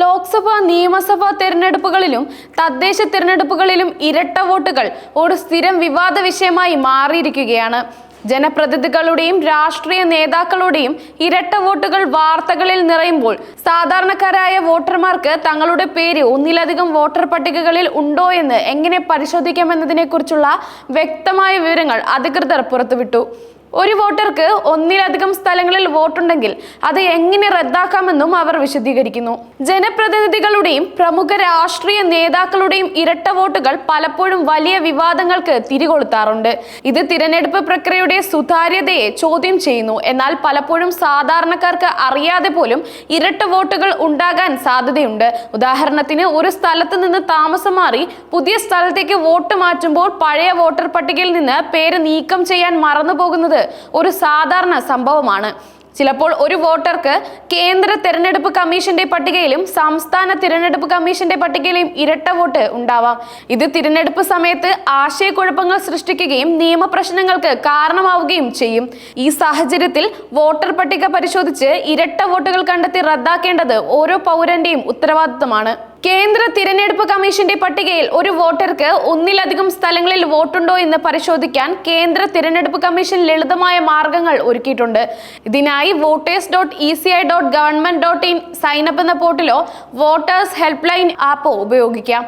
ലോക്സഭ നിയമസഭാ തെരഞ്ഞെടുപ്പുകളിലും തദ്ദേശ തെരഞ്ഞെടുപ്പുകളിലും ഇരട്ട വോട്ടുകൾ ഒരു സ്ഥിരം വിവാദ വിഷയമായി മാറിയിരിക്കുകയാണ്. ജനപ്രതിനിധികളുടെയും രാഷ്ട്രീയ നേതാക്കളുടെയും ഇരട്ട വോട്ടുകൾ വാർത്തകളിൽ നിറയുമ്പോൾ സാധാരണക്കാരായ വോട്ടർമാർക്ക് തങ്ങളുടെ പേര് ഒന്നിലധികം വോട്ടർ പട്ടികകളിൽ ഉണ്ടോ എന്ന് എങ്ങനെ പരിശോധിക്കാമെന്നതിനെക്കുറിച്ചുള്ള വ്യക്തമായ വിവരങ്ങൾ അധികൃതർ പുറത്തുവിട്ടു. ഒരു വോട്ടർക്ക് ഒന്നിലധികം സ്ഥലങ്ങളിൽ വോട്ടുണ്ടെങ്കിൽ അത് എങ്ങനെ റദ്ദാക്കാമെന്നും അവർ വിശദീകരിക്കുന്നു. ജനപ്രതിനിധികളുടെയും പ്രമുഖ രാഷ്ട്രീയ നേതാക്കളുടെയും ഇരട്ട വോട്ടുകൾ പലപ്പോഴും വലിയ വിവാദങ്ങൾക്ക് തിരികൊളുത്താറുണ്ട്. ഇത് തിരഞ്ഞെടുപ്പ് പ്രക്രിയയുടെ സുതാര്യതയെ ചോദ്യം ചെയ്യുന്നു. എന്നാൽ പലപ്പോഴും സാധാരണക്കാർക്ക് അറിയാതെ പോലും ഇരട്ട വോട്ടുകൾ ഉണ്ടാകാൻ സാധ്യതയുണ്ട്. ഉദാഹരണത്തിന് ഒരു സ്ഥലത്ത് നിന്ന് താമസം മാറി പുതിയ സ്ഥലത്തേക്ക് വോട്ട് മാറ്റുമ്പോൾ പഴയ വോട്ടർ പട്ടികയിൽ നിന്ന് പേര് നീക്കം ചെയ്യാൻ മറന്നു പോകുന്നത് ഒരു സാധാരണ സംഭവമാണ്. ചിലപ്പോൾ ഒരു വോട്ടർക്ക് കേന്ദ്ര തിരഞ്ഞെടുപ്പ് കമ്മീഷന്റെ പട്ടികയിലും സംസ്ഥാന തിരഞ്ഞെടുപ്പ് കമ്മീഷന്റെ പട്ടികയിലും ഇരട്ട വോട്ട് ഉണ്ടാവാം. ഇത് തിരഞ്ഞെടുപ്പ് സമയത്ത് ആശയക്കുഴപ്പങ്ങൾ സൃഷ്ടിക്കുകയും നിയമപ്രശ്നങ്ങൾക്ക് കാരണമാവുകയും ചെയ്യും. ഈ സാഹചര്യത്തിൽ വോട്ടർ പട്ടിക പരിശോധിച്ച് ഇരട്ട വോട്ടുകൾ കണ്ടെത്തി റദ്ദാക്കേണ്ടത് ഓരോ പൗരന്റെയും ഉത്തരവാദിത്തമാണ് കേന്ദ്ര തിരഞ്ഞെടുപ്പ് കമ്മീഷന്റെ പട്ടികയിൽ ഒരു വോട്ടർക്ക് ഒന്നിലധികം സ്ഥലങ്ങളിൽ വോട്ടുണ്ടോ എന്ന് പരിശോധിക്കാൻ കേന്ദ്ര തിരഞ്ഞെടുപ്പ് കമ്മീഷൻ ലളിതമായ മാർഗങ്ങൾ ഒരുക്കിയിട്ടുണ്ട്. ഇതിനായി voters dot E C I dot government dot in sign up എന്ന പോർട്ടലോ വോട്ടേഴ്സ് ഹെൽപ്പ് ലൈൻ ആപ്പോ ഉപയോഗിക്കാം.